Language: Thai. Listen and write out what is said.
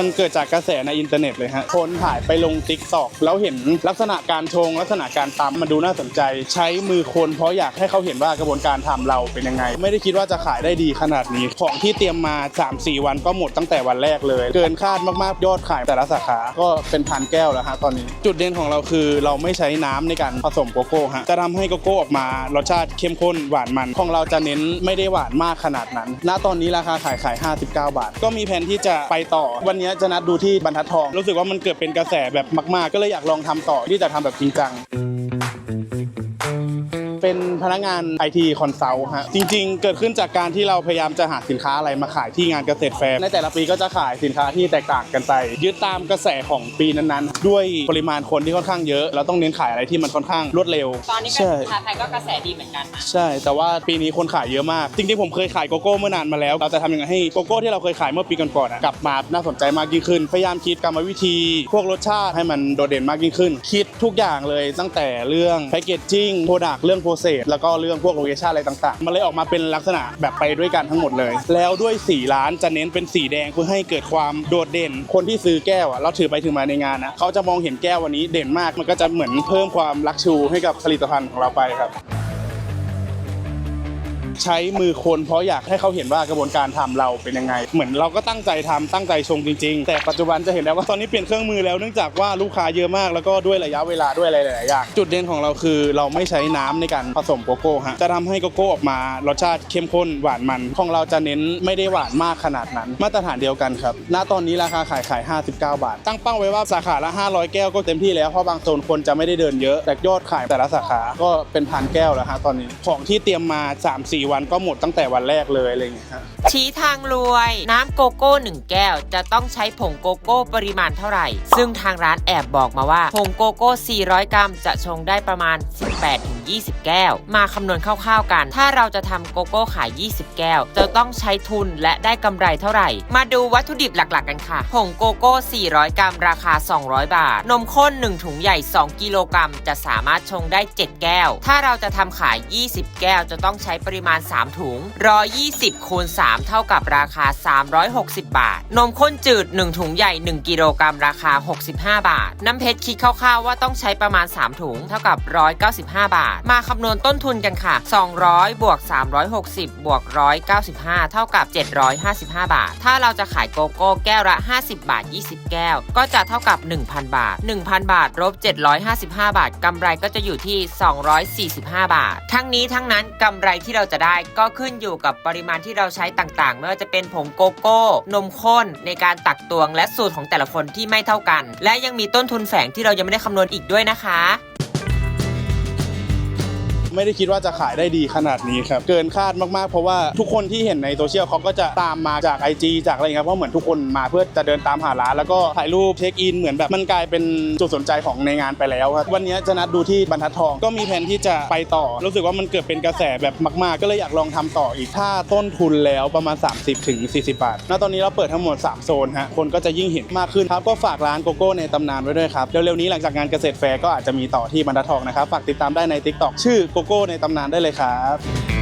มันเกิดจากกระแสในอินเทอร์เน็ตเลยฮะคนถ่ายไปลงติ๊กตอกแล้วเห็นลักษณะการชง ลักษณะการตำมันดูน่าสนใจ ใช้มือคนเพราะอยากให้เขาเห็นว่ากระบวนการทำเราเป็นยังไง ไม่ได้คิดว่าจะขายได้ดีขนาดนี้ ของที่เตรียมมา 3-4 วันก็หมดตั้งแต่วันแรกเลย เกินคาดมากๆยอดขายแต่ละสาขาก็เป็นพันแก้วแล้วฮะตอนนี้ จุดเด่นของเราคือเราไม่ใช้น้ำในการผสมโกโก้ฮะจะทำให้โกโก้ออกมารสชาติเข้มข้นหวานมันของเราจะเน้นไม่ได้หวานมากขนาดนั้น ณตอนนี้ราคาขายขาย 59 บาท ก็มีแผนที่จะไปต่อวันนี้จะนัดดูที่บรรทัดทอง รู้สึกว่ามันเกิดเป็นกระแสแบบมาก ๆ ก็เลยอยากลองทำต่อที่จะทำแบบจริงจัง เป็นพนักงานไอทีคอนซัลท์ฮะจริง ๆ เกิดขึ้นจากการที่เราพยายามจะหาสินค้าอะไรมาขายที่งานเกษตรแฟร์ในแต่ละปีก็จะขายสินค้าที่แตกต่างกันไปยึดตามกระแสของปีนั้นๆ ด้วยปริมาณคนที่ค่อนข้างเยอะ เราต้องเน้นขายอะไรที่มันค่อนข้างรวดเร็ว ตอนนี้ก็ใช่สินค้าไทยก็กระแสดีเหมือนกันนะใช่ แต่ว่าปีนี้คนขายเยอะมากจริงๆผมเคยขายโกโก้เมื่อนานมาแล้ว เราจะทำยังไงให้โกโก้ที่เราเคยขายเมื่อปีก่อนๆอะกลับมาน่าสนใจมากยิ่งขึ้น พยายามคิดกรรมวิธี พวกรสชาติให้มันโดดเด่นมากยิ่งขึ้น คิดทุกอย่างเลยตั้งแต่เรื่องแพ c เกจจิ้งโปรดักเรื่องโปรเซสแล้วก็เรื่องพวกโลเคชั่นอะไรต่างๆ มันเลยออกมาเป็นลักษณะแบบไปด้วยกันทั้งหมดเลย แล้วด้วยสีร้านจะเน้นเป็นสีแดงเพื่อให้เกิดความโดดเด่น คนที่ซื้อแก้วอะเราถือไปถือมาในงานนะเขาจะมองเห็นแก้ววันนี้เด่นมากมันก็จะเหมือนเพิ่มความลักชูให้กับผลิตภัณฑ์ของเราไปครับ ใช้มือคนเพราะอยากให้เขาเห็นว่ากระบวนการทำเราเป็นยังไง เหมือนเราก็ตั้งใจทำตั้งใจชงจริง ๆ แต่ปัจจุบันจะเห็นแล้วว่าตอนนี้เปลี่ยนเครื่องมือแล้วเนื่องจากว่าลูกค้าเยอะมากแล้วก็ด้วยระยะเวลาด้วยอะไรหลายๆอย่างจุดเด่นของเราคือเราไม่ใช้น้ำในการผสมโกโก้ฮะจะทำให้โกโก้ออกมารสชาติเข้มข้นหวานมัน ของเราจะเน้นไม่ได้หวานมากขนาดนั้น มาตรฐานเดียวกันครับณตอนนี้ราคาขายขาย 59 บาท ตั้งเป้าไว้ว่าสาขาละ 500 แก้วก็เต็มที่แล้วเพราะบางโซนคนจะไม่ได้เดินเยอะแต่ยอดขายแต่ละสาขาก็เป็นพันแก้วแล้วฮะตอนนี้ของที่เตรียมมา4 วันก็หมดตั้งแต่วันแรกเลยอะไรอย่างเงี้ยชี้ทางรวย น้ำโกโก้ 1 แก้ว จะต้องใช้ผงโกโก้ปริมาณเท่าไหร่ ซึ่งทางร้านแอบบอกมาว่า ผงโกโก้ 400 กรัม จะชงได้ประมาณ 18-20 แก้ว มาคำนวณคร่าวๆกัน ถ้าเราจะทำโกโก้ขาย 20 แก้ว จะต้องใช้ทุนและได้กำไรเท่าไหร่ มาดูวัตถุดิบหลักๆ กันค่ะ ผงโกโก้ 400 กรัม ราคา 200 บาท นมข้น 1 ถุงใหญ่ 2 กิโลกรัม จะสามารถชงได้ 7 แก้ว ถ้าเราจะทำขาย 20 แก้ว จะต้องใช้ปริมาณ3 ถุง 120คูณ3เท่ากับราคา 360 บาท นมข้นจืด 1 ถุงใหญ่ 1 กิโลกรัมราคา 65 บาท น้ำเพชรคิดคร่าวๆว่าต้องใช้ประมาณ 3 ถุง เท่ากับ 195 บาท มาคำนวณต้นทุนกันค่ะ 200 บวก 360 บวก 195 เท่ากับ 755 บาท ถ้าเราจะขายโกโก้แก้วละ 50 บาท 20 แก้ว ก็จะเท่ากับ 1,000 บาท 1,000 บาทลบ755 บาทกำไรก็จะอยู่ที่ 245 บาท ทั้งนี้ทั้งนั้นกำไรที่เราจะได้ ก็ขึ้นอยู่กับปริมาณที่เราใช้ต่างๆ ไม่ว่าจะเป็นผงโกโก้ นมข้นในการตักตวงและสูตรของแต่ละคนที่ไม่เท่ากัน และยังมีต้นทุนแฝงที่เรายังไม่ได้คำนวณอีกด้วยนะคะ ไม่ได้คิดว่าจะขายได้ดีขนาดนี้ครับ เกินคาดมากๆ เพราะว่าทุกคนที่เห็นในโซเชียลเขาก็จะตามมาจาก IG จากอะไรเงี้ยเพราะเหมือนทุกคนมาเพื่อจะเดินตามหาร้านแล้วก็ถ่ายรูปเช็คอินเหมือนแบบมันกลายเป็นจุดสนใจของในงานไปแล้วครับวันนี้จะนัดดูที่บรรทัดทอง ก็มีแผนที่จะไปต่อ รู้สึกว่ามันเกิดเป็นกระแสแบบมากๆ ก็เลยอยากลองทำต่ออีกถ้าต้นทุนแล้วประมาณ 30ถึง40บาทณตอนนี้เราเปิดทั้งหมด 3 โซนฮะคนก็จะยิ่งเห็นมากขึ้นครับก็ฝากร้านโกโก้ในตำนานไว้ด้วยครับเร็วๆนี้หลังจากงานเกษตรแฟร์ก็อาจจะมีต่อที่บรรทัดทองนะครับฝากติดตามได้ใน TikTok ชื่อโกโก้ในตำนานได้เลยครับ